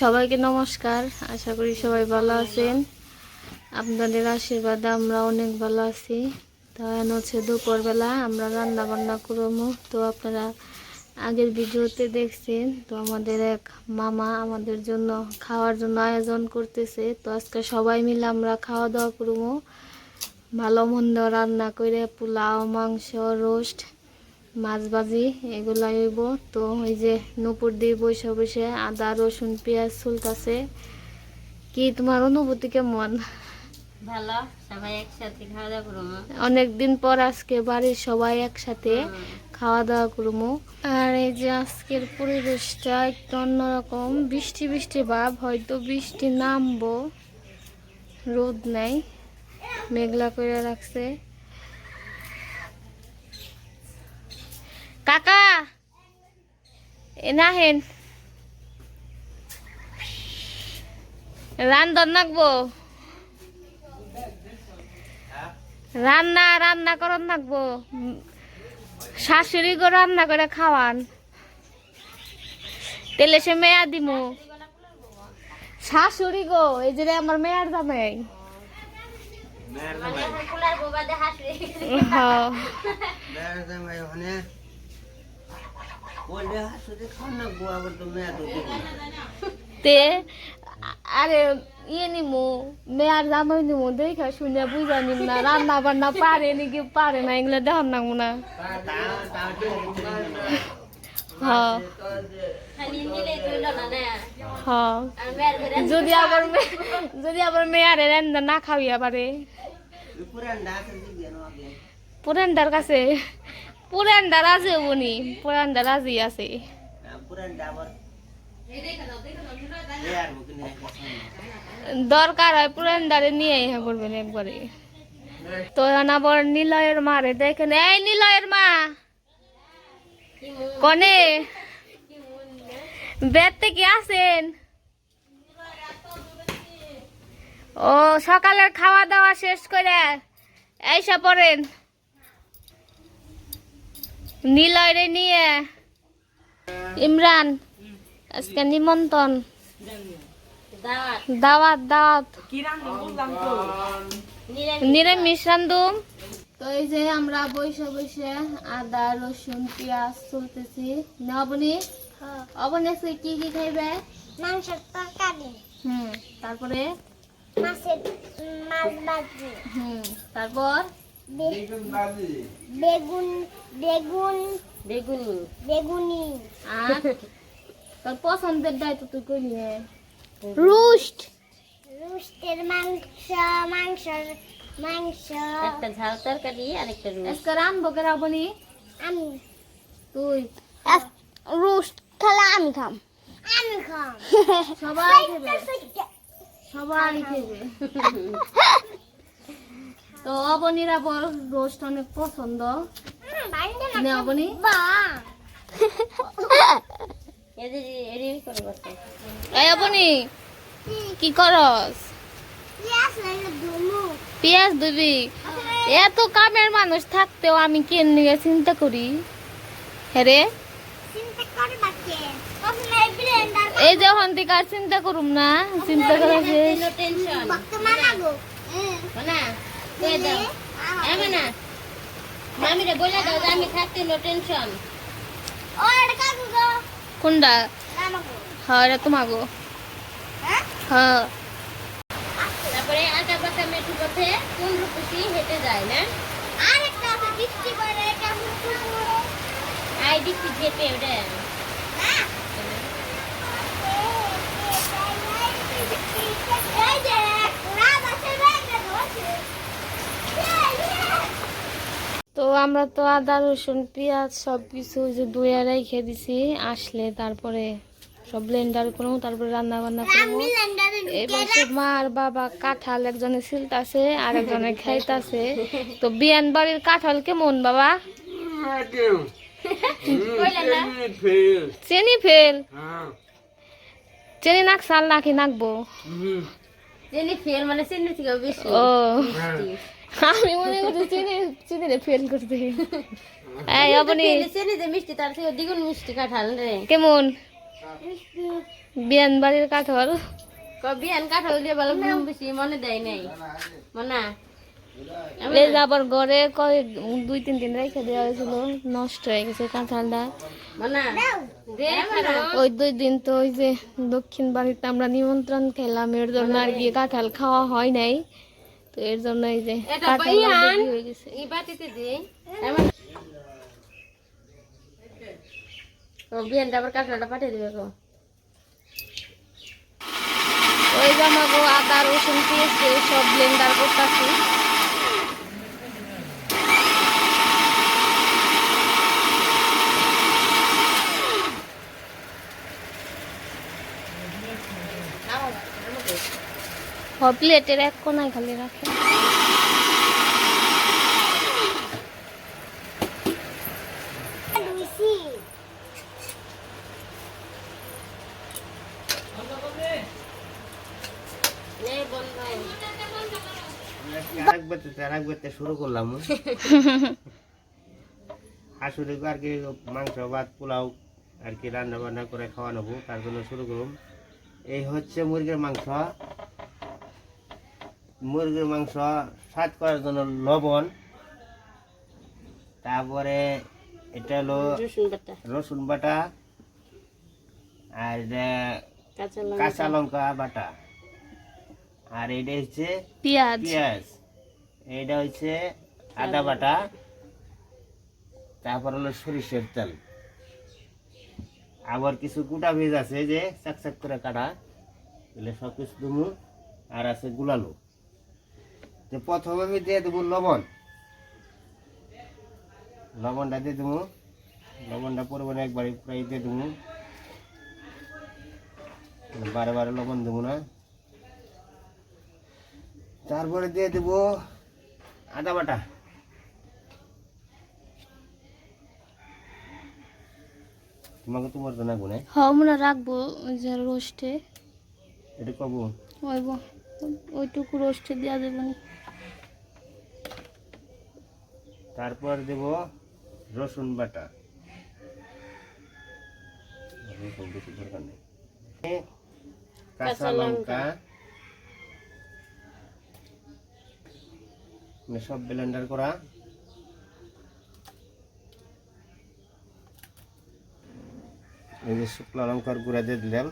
সবাইকে নমস্কার। আশা করি সবাই ভালো আছেন। আপনাদের আশীর্বাদে আমরা অনেক ভালো আছি। তো এখন হচ্ছে দুপুরবেলা, আমরা রান্না বান্না করব। তো আপনারা আগের ভিডিওতে দেখছেন, তো আমাদের এক মামা আমাদের জন্য খাওয়ার জন্য আয়োজন করতেছে। তো আজকে সবাই মিলে আমরা খাওয়া দাওয়া করব। ভালো মন্দ রান্না করে, পোলাও, মাংস, রোস্ট মাছ ভাজি এগুলাই হইব। তো ওই যে নুপুর দিয়ে বসে বসে আদা রসুন পেঁয়াজ চুলকাছে কি তোমার অনুভূতি কেমন? ভালো সবাই একসাথে খাওয়া দাওয়া করব অনেক পর আজকে বাড়ির সবাই একসাথে খাওয়া দাওয়া করব আর এই যে আজকের পরিবেশটা একটু অন্যরকম। বৃষ্টি বৃষ্টি ভাব হয়তো বৃষ্টি নামবো। রোদ নাই মেঘলা করে রাখছে। কাকা! এ না হেন রান্ধন নাকবো। রান্না রান্না করন উম, শাশুড়ি গো রান্না করে খাওয়ান। তেলে সে মেয়া দিমু। শাশুড়ি গো এই যে আমার মেয়ার জামাই। বোবা দে হ্যাঁ। তে আরে ইয়ে নিমু মেয়ার জামাই নিমু দেখা শুনে বুঝা নিম না রান্না বান্না পারে নাকি পারে না এগুলো দেখান না। না হ্যাঁ। হ্যাঁ যদি আবার যদি আবার মেয়ারে রান্না না খাওয়াইয়া পারে। পুরানদার কাছে। পুরানদার আছে উনি পুরানদার আজি আছে দরকার হয় পুরানদারে নিয়ে ইহা করবেন একবারে। তো আবার নিলয়ের মারে দেখেন, এই নিলয়ের মা! কনে? বেদ থেকে আসেন? ও, সকালের খাওয়া দাওয়া শেষ করে এইসা পড়েন। নিলয়রে নিয়ে। ইমরান আজকে নিমন্ত্রণ। দাওয়াত দাওয়াত। নিরামিষ নিরামিষ রান্ধুম তো এই যে আমরা বসে বসে আদা রসুন পেঁয়াজ চলতেছি। নবনি অবনি? আজকে কি কি খাইবে? মাংসের তরকারি। হুম তারপরে? মাছের মাছ ভাজি। হুম তারপর? বেগুন বেগুন বেগুনি বেগুনি। আর তোর পছন্দের দায়িত্ব তুই কই রুস্ট। রুস্টের মাংস মাংস মাংস। একটা ঝাল তরকারি আর একটা রুট আজকে রানবো কে রাবনি আমি। তুই। রুস্ট খালা আমি খাম। আমি খাম। সবাই খাবে। সবাই খাবে। তো অবনির আবার রোস্ট অনেক পছন্দ। নে অবনি। এই অবনি কি করস? পেঁয়াজ দিবি? এত কামের মানুষ থাকতেও আমি কেন নিয়ে চিন্তা করি? হ্যাঁ এই যখন থেকে আর চিন্তা করুম না চিন্তা করা শেষ। কয়ে দাও। না। মামিরে বলে দাও যে আমি থাকতে নো টেনশন। ও এটা কাকু গো। কোনটা? হ্যাঁ এটা তোমাগো হ্যাঁ? হ্যাঁ। তারপরে আটা পাতা মেঠু পথে পনেরো কুচি হেঁটে যায় না? আরেকটা আছে বৃষ্টি পড়ে এটা আই দিচ্ছি হেঁটে ওটা রাত আছে ব্যাগে ধরছে তো আমরা তো আদা রসুন পেঁয়াজ সব কিছু যে দুয়ে রেখে দিছি। আসলে তারপরে সব ব্লেন্ডার করব তারপরে রান্না বান্না করব পাশে মা আর বাবা কাঁঠাল একজনে ছিলতাছে আর একজনে খাইতাছে। তো বিয়ান বাড়ির কাঁঠাল কেমন বাবা? চিনি ফেল। চিনি নাক সাল নাকি নাকবো? চিনি ফেল মানে চিনি থেকে বেশি ও। আমি মনে করছি চিনি চিনি ফেল করতে এই আপনি চিনি যে মিষ্টি তার থেকে দ্বিগুণ মিষ্টি কাঁঠাল রে কেমন? বিয়ান বাড়ির কাঠল? কবি আন কাঠাল দিয়ে ঘুম বেশি মনে দেয় নাই। মনা? এই আবার ঘরে কয় দুই তিন দিন রেখে দেওয়া হয়েছিল নষ্ট হয়ে গেছে কাঁঠালটা। মনা। ওই দুই দিন তো ওই যে দক্ষিণ বাড়িতে আমরা নিমন্ত্রণ খেলাম এর জন্য আর কি কাঁঠাল খাওয়া হয় নাই। তো এর জন্য এই যে। হয়ে গেছে। বিয়ানটা আবার কাঁঠালটা পাঠিয়ে দিবে গো। ওই জামাগো আদা রসুন পেয়েছে সব ব্লেন্ডার করতেছি। প্লেটের এক কোনায় খালি রাখে। শুরু করলাম। আর কি মাংস, ভাত, পোলাও আর কি রান্না বান্না করে তার জন্য শুরু করুন। এই হচ্ছে মুরগির মাংস। মুরগির মাংস স্বাদ করার জন্য লবণ। তারপরে এটা হলো রসুন বাটা। আর কাঁচা লঙ্কা। বাটা। আর এটা হচ্ছে পেঁয়াজ। পেঁয়াজ। এইটা হচ্ছে আদা বাটা। তারপর হলো সরিষের তেল। আবার কিছু গোটা ভেজ আছে যে চাক চাক করে কাটা। এগুলো সব কিছু আর আছে গুলালো। তো প্রথমে আমি দিয়ে দেবো লবণ। লবণটা দিয়ে দেবো। লবণটা পরিমাণে একবারে প্রায় দিয়ে দেবো। বারে বারে লবণ দেবো না। তারপরে দিয়ে দেবো আদা বাটা। তোমাকে তোমার জন্য গুনে হ মনে রাখব ওই যে রোস্টে। এটা কব? ওইটুকু রোস্টে দেওয়া যাবে না তারপর দেব রসুন বাটা। রসুন বেশি দরকার নেই। কাঁচা লঙ্কা। সব ব্লেন্ডার করা। এই যে শুকনো লঙ্কার গুঁড়া দিয়ে দিলাম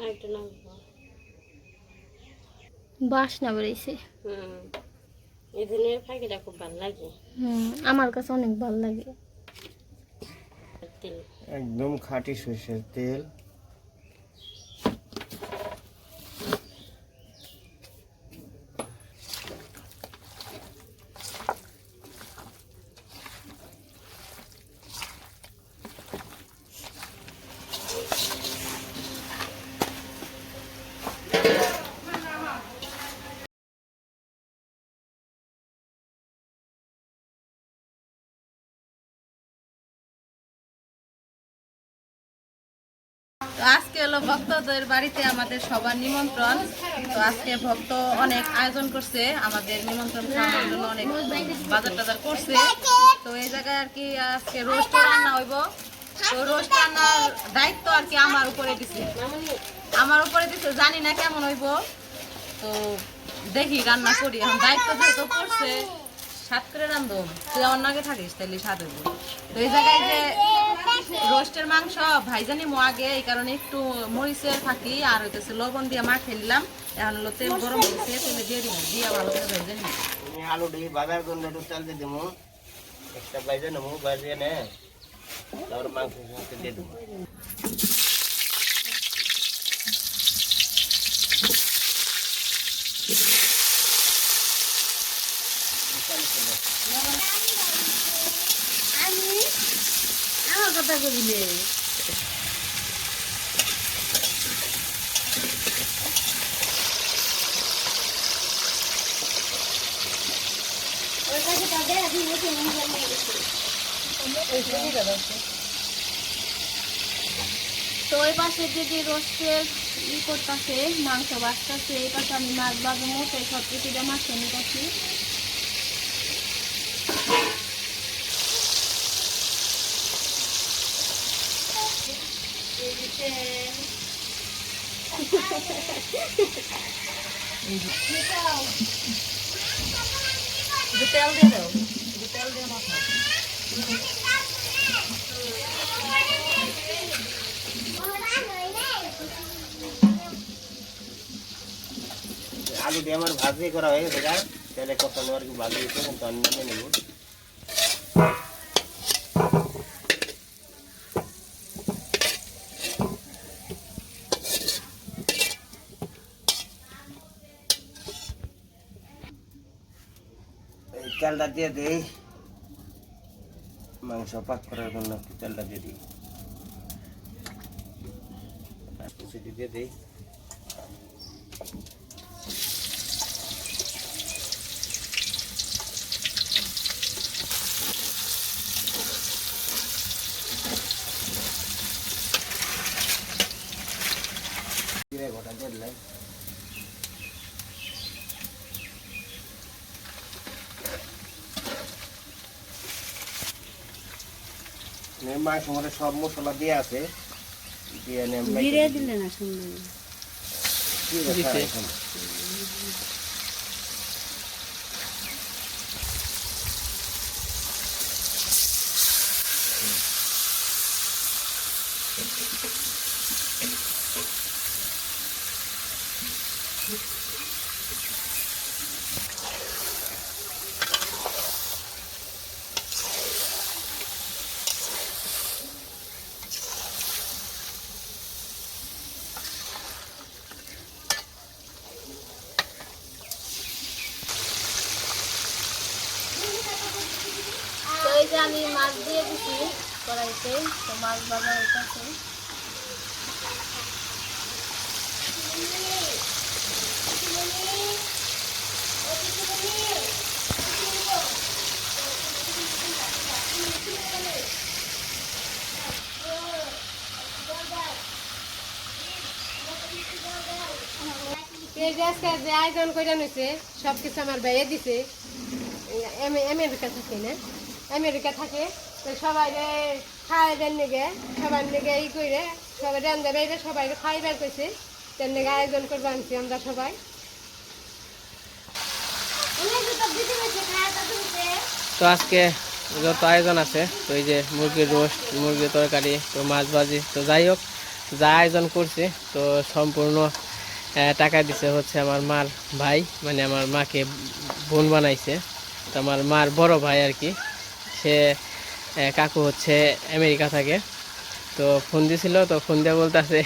আরেকটা নাম বাসনা বেরিয়েছে হুম এই ধরনের ফাঁকিটা খুব ভালো লাগে। হুম আমার কাছে অনেক ভালো লাগে। একদম খাঁটি সরষের তেল। তো আজকে হলো ভক্তদের বাড়িতে আমাদের সবার নিমন্ত্রণ। তো আজকে ভক্ত অনেক আয়োজন করছে, আমাদের নিমন্ত্রণ খাওয়ানোর জন্য অনেক বাজার টাজার করছে। তো এই জায়গায় আর কি আজকে রোস্ট রান্না হইব। তো রোস্ট রান্নার দায়িত্ব আর কি আমার উপরে দিছে। আমার উপরে দিছে, জানি না কেমন হইব। তো দেখি রান্না করি। এখন দায়িত্ব যেহেতু করছে সাত করে রান্ধব। তুই আমার নাগে থাকিস তাহলে স্বাদ হইব। তো এই জায়গায় যে রোস্টের মাংস, ভাইজানি মো আগে, এই কারণে একটু মরিচের ফাঁকি আর হইতেছে লবণ দিয়ে মাখে নিলাম। এখন হলো তেল গরম হয়েছে তেলে দিয়ে দিব, দিয়ে ভালো করে ভাইজানি আলু দিয়ে বাজার গন্ধ একটু চাল দিয়ে দেবো একটা ভাইজানি নেব ভাজিয়ে নে, তারপর মাংস দিয়ে দেবো তো ওই পাশে দিদি রোস্টের ই করতেছে মাংস বাঁচতেছে এই পাশে আমি মাছ বাজবো সেই সব কিছু মাছ নিতেছি আলু দিয়ে আমার ভাজি করা হয়ে গেছে তেলে কষানো আর কি ভাজি হয়েছে কিন্তু আমি নেব। চালটা দিয়ে দিই। মাংস পাক করার জন্য চালটা দিয়ে দিই। দিয়ে দিই জিরে গোটা দিয়ে দিলাম মাংস মধ্যে সব মশলা দিয়ে আছে। দিয়ে নে জিরে দিলে না সুন্দর তো এই যে আমি মাছ দিয়ে দিছি কড়াইতে তো মাছ ভাজা হইতেছে এই যে আজকে যে আয়োজন করে নিছে সব কিছু আমার ভাইয়ে দিছে। আমেরিকা থাকে না? আমেরিকা থাকে তো সবাই খাওয়াইবেন নিগে সবার নিগে ই করে সবাই রান্ধে বাইবে সবাই খাইবার কইছে। তেন নিগে আয়োজন করব আনছি আমরা সবাই। তো আজকে যত আয়োজন আছে তো এই যে মুরগির রোস্ট মুরগির তরকারি তো মাছ ভাজি তো যাই হোক যা আয়োজন করছে তো সম্পূর্ণ টাকা দিছে হচ্ছে আমার মার ভাই মানে আমার মাকে বোন বানাইছে। তো আমার মার বড় ভাই আর কি, সে কাকু হচ্ছে আমেরিকা থাকে। তো ফোন দিছিল, তো ফোন দিয়ে বলতেছে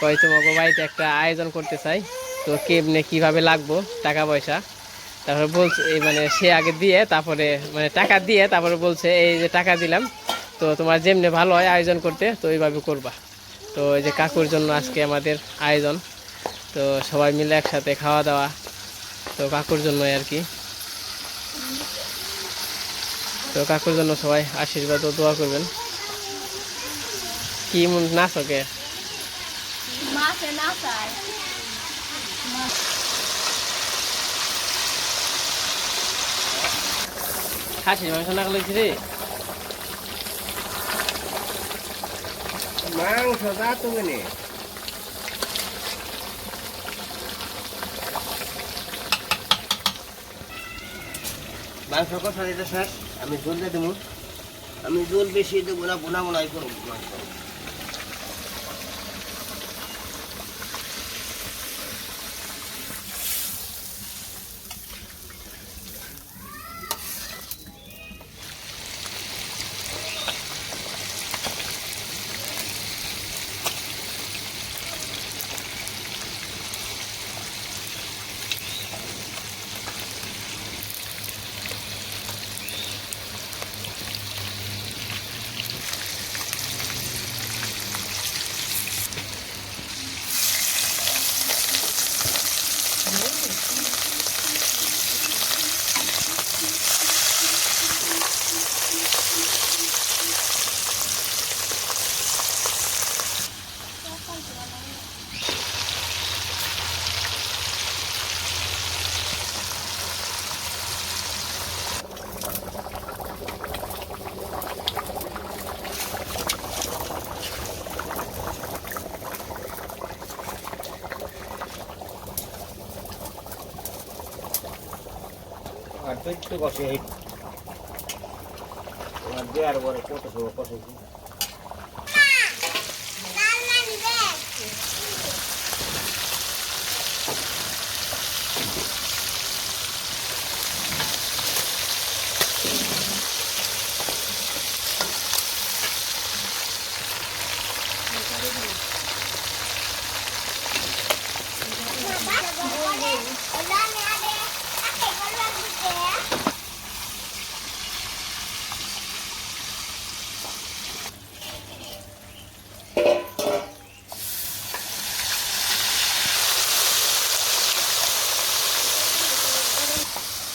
কয় তোমাকে বাড়িতে একটা আয়োজন করতে চাই। তো কেমনে, কীভাবে লাগবো টাকা পয়সা? তারপরে বলছে, এই মানে সে আগে দিয়ে, তারপরে মানে টাকা দিয়ে, তারপরে বলছে, এই যে টাকা দিলাম, তো তোমার যেমনি ভালো হয় আয়োজন করতে, তো এইভাবে করবা। তো এই যে কাকুর জন্য আজকে আমাদের আয়োজন। তো সবাই মিলে একসাথে খাওয়া দাওয়া তো কাকুর জন্যই আর কি। তো কাকুর জন্য সবাই আশীর্বাদ ও দোয়া করবেন। কি মন নাচ ওকে খাসির মাংস না খেলেছি রে? মাংস যা তুমি মাংস কষা দিতে স্যার আমি জল দিয়ে দেবো। আমি জল বেশি দেবো না বোনা বোনাই করব মাংস। একটু কষে দেওয়ার পরে কত সব কষেছি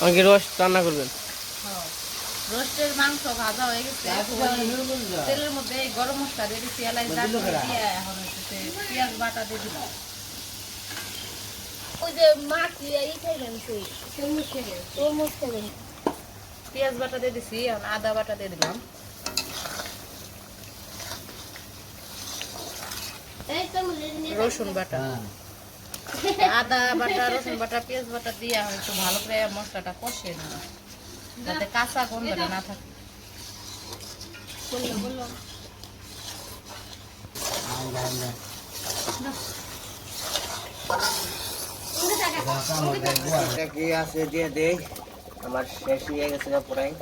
আমাকে রোস্ট রান্না করবেন। রোস্টের মাংস ভাজা হয়ে গেছে। তেলের মধ্যে গরম মশলা দিয়ে দিচ্ছি এলাচ দারচিনি দিয়ে এখন হচ্ছে পেঁয়াজ বাটা দিয়ে দিলাম ওই যে মা এই খাইলেন তুই? তরমুজ খাইলেন। পেঁয়াজ বাটা দিয়ে দিছি এখন আদা বাটা দিয়ে দিলাম। রসুন বাটা। আদা বাটা রসুন বাটা পেঁয়াজ বাটা দিয়ে এখন একটু ভালো করে মশলাটা কষিয়ে যাতে কাঁচা গন্ধটা না থাকে। কি আছে দিয়ে দেই? আমার শেষ হয়ে গেছে না প্রায়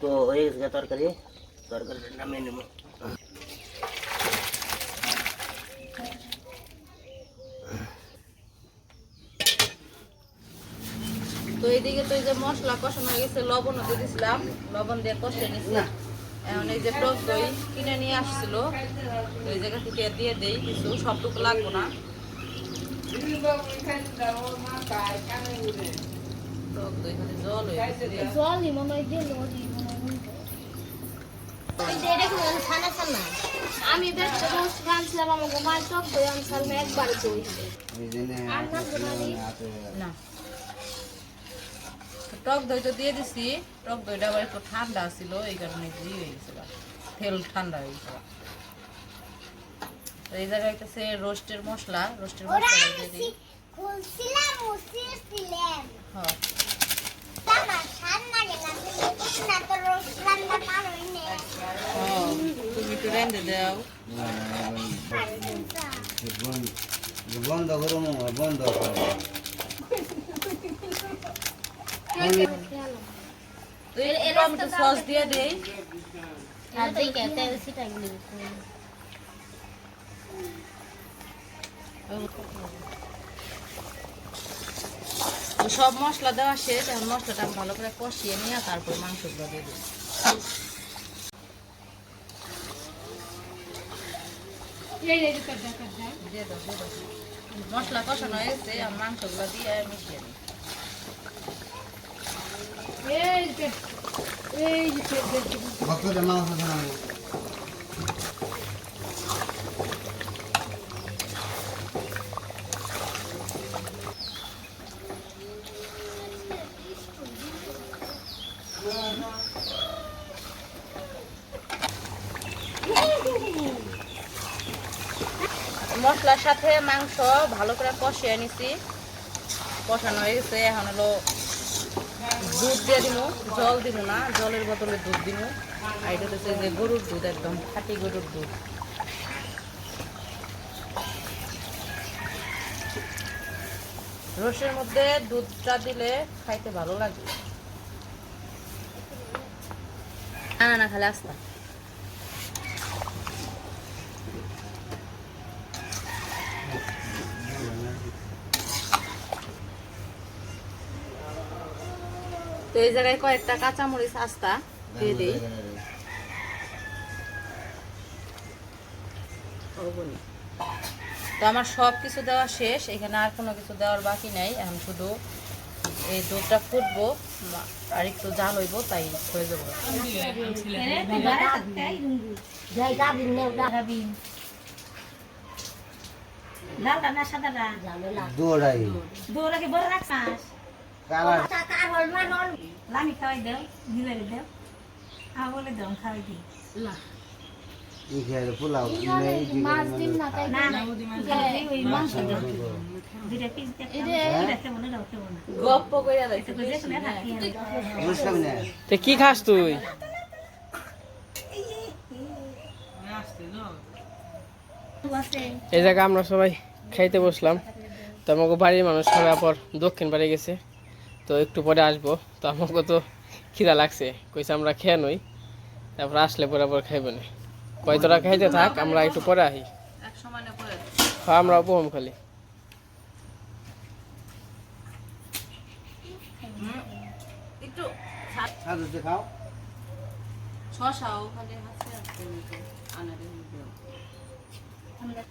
তো গেছে তরকারি তরকারিটা নামিয়ে তো এইদিকে তো এই যে মশলা কষানো হয়ে গেছে লবণ দিয়ে দিছিলাম লবণ দিয়ে কষিয়ে নিছি। এখন এই যে টক দই কিনে নিয়ে আসছিল তো এই জায়গা থেকে দিয়ে দেই কিছু সবটুকু লাগবো না। টক দই জল হয়ে গেছে। জল নি মনে হয় দিল ওই এটা কি মানে ছানা ছানা আমি বেশ রোজ মাল টক দই আনছিলাম একবারে দই আর না তো টক দই তো দিয়ে দিছি টক দইটা আবার একটু ঠান্ডা ছিল এই কারণে দিয়ে হয়ে গেছিল তেল ঠান্ডা হয়ে গেছিল। তো এই জায়গায় হইতেছে রোস্টের মশলা রোস্টের মশলা দিয়ে দিই। হ্যাঁ। তো তুমি একটু রেঁধে দাও। বন্ধ করুন বন্ধ তো টমেটো সস দিয়ে দেই আর দেখে তেল সিটা গেলি তো সব মশলা দেওয়া শেষ এখন মশলাটা ভালো করে কষিয়ে নিয়ে তারপর মাংসগুলো দিয়ে দিই। মশলা কষানো হয়েছে আর মাংসগুলো দিয়ে মিশিয়ে নিই। মশলার সাথে মাংস ভালো করে কষিয়ে নিছি। কষানো হয়ে গেছে এখন হলো দুধ দিয়ে দিব জল দিব না, জলের বদলে দুধ দিব আর এটা হচ্ছে যে গরুর দুধ, একদম খাঁটি গরুর দুধ। রসের মধ্যে দুধটা দিলে খাইতে ভালো লাগে। না না, খালি আস্তা। তো এই জায়গায় কয়েকটা কাঁচামরিচ আস্তা দিয়ে দিই। তো আমার সব কিছু দেওয়া শেষ এখানে আর কোনো কিছু দেওয়ার বাকি নাই। এখন শুধু এই দুধটা ফুটবো আর একটু জাল হইব তাই হয়ে যাব। দৌড়াই। দৌড়াকে বড় রাখছাস? লামি খাওয়াই দাও দিলে দাও আমার বলে দাও খাওয়াই দিই ই খেয়ে পোলাও নেই মাছ দিন না তাই না না ওই মাংস দাও দুইটা পিস দেখতে খেবো। না দাও খেবো না গপ্প করে রাখছে তো যে কোনো থাকি বুঝলাম না। তো কি খাস তুই? এই জায়গা আমরা সবাই খাইতে বসলাম। তো আমাকে বাড়ির মানুষ সবাই আবার দক্ষিণ বাড়ি গেছে। তো একটু পরে আসব। তো আমাকে তো খিদা লাগছে, কইছে আমরা খেয়ে নই। তারপর আসলে পরে আবার খাইব না। কয় তোরা খাইতে থাক, আমরা একটু পরে করে হ্যাঁ আমরা উপহম খালি খাও শশাও খালি হাতে হাতে নিতে আনারে নিতে আই নিলাম আই নিলাম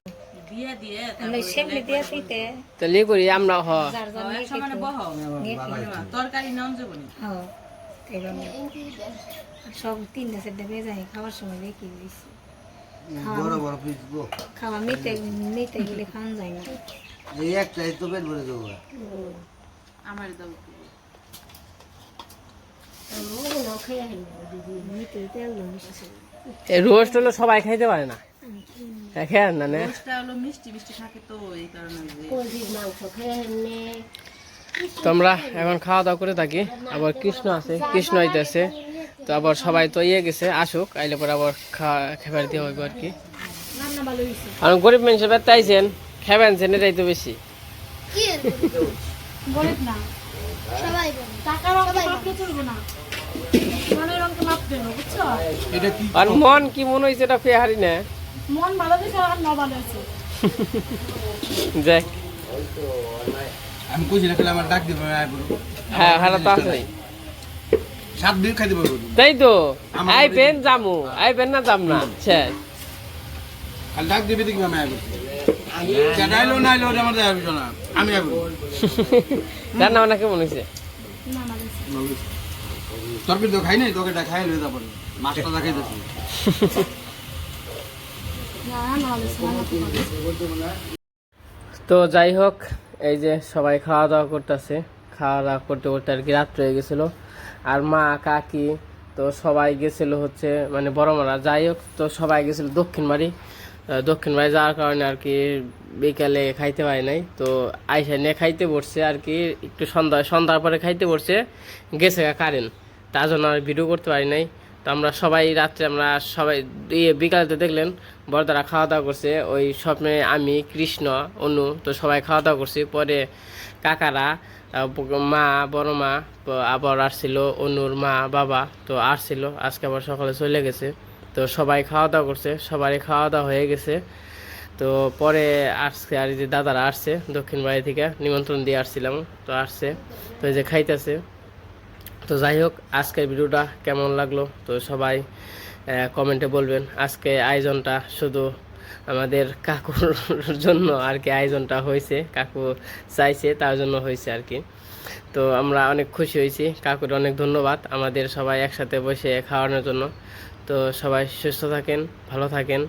করি আমরা হ। তরকারি নাম যাব সব তিনটা চারটা বেজা খাওয়ার সময় রেখে দিয়েছি বড় বড় পিস গো খাওয়া মিটে মিটে গেলে খাওয়া যায় না। এই একটাই তো ভরে দেবো আমার দাও রোস্ট হলো সবাই খাইতে পারে না। খেয়ার না। না রোজটা হলো মিষ্টি মিষ্টি থাকে তো এই কারণে মাংস খেয়ে নে। তো আমরা এখন খাওয়া দাওয়া করে থাকি। আবার কৃষ্ণ আছে কৃষ্ণ হইতেছে তো আবার সবাই তো ইয়ে গেছে আসুক আইলে পরে আবার খাওয়া খেবার দিয়ে হইব আর কি। আর গরিব মানুষের ব্যথা আইছেন খেবেন সেন এটাই তো বেশি। আর মন কি মন হয়েছে এটা ফেয়ে হারি না। মন ভালো দিছে আর ন ভালো আছে। দেখ আমি কইছি না আমার ডাক দিব আমি আইবো হ্যাঁ হারা তো আছে। সাত দিন খাইতে পারব তাই তো? আমার আইবেন জামু আইবেন না যাম না শেষ খালি ডাক দিবি দেখবি আমি আইবো চাটাইলো না আইলো আমার দেখা বিষয় না। আমি আইবো রান্না বান্না কেমন হয়েছে তরকারি তো খাই নাই তোকে খাই লই তারপরে মাছটা দেখাইতেছি তো যাই হোক, এই যে সবাই খাওয়া দাওয়া করতেছে। খাওয়া দাওয়া করতে করতে আর কি রাত্রে হয়ে গেছিল। আর মা, কাকি, তো সবাই গেছিল হচ্ছে মানে বড় মারা যাই হোক, তো সবাই গেছিল দক্ষিণ বাড়ি। দক্ষিণ বাড়ি যাওয়ার কারণে আর কি বিকালে খাইতে পারি নাই। তো আইসা নিয়ে খাইতে পড়ছে আর কি, একটু সন্ধ্যা সন্ধ্যার পরে খাইতে পড়ছে গেছে কারেন্ট তার জন্য আর ভিডিও করতে পারি নাই। তো আমরা সবাই রাত্রে আমরা সবাই ইয়ে বিকালেতে দেখলেন। বড়দারা খাওয়া দাওয়া করছে। ওই স্বপ্নে আমি, কৃষ্ণ, অনু, তো সবাই খাওয়া দাওয়া করছি। পরে কাকারা মা, বড় মা আবার আসছিল, অনুর মা, বাবা, তো আসছিল। আজকে আবার সকালে চলে গেছে। তো সবাই খাওয়া দাওয়া করছে, সবারই খাওয়া দাওয়া হয়ে গেছে। তো পরে আসছে আর যে দাদারা আসছে, দক্ষিণ বাড়ি থেকে নিমন্ত্রণ দিয়ে আসছিলাম, তো আসছে, তো এই যে খাইতেছে। তো যাই হোক, আজকের ভিডিওটা কেমন লাগল? তো সবাই কমেন্টে বলবেন, আজকে আয়োজনটা শুধু আমাদের কাকুর জন্য আর কি আয়োজনটা হয়েছে, কাকু চাইছে, তার জন্য হয়েছে আর কি। তো আমরা অনেক খুশি হয়েছি, কাকুর অনেক ধন্যবাদ, আমাদের সবাই একসাথে বসে খাওয়ানোর জন্য। তো সবাই সুস্থ থাকেন, ভালো থাকেন।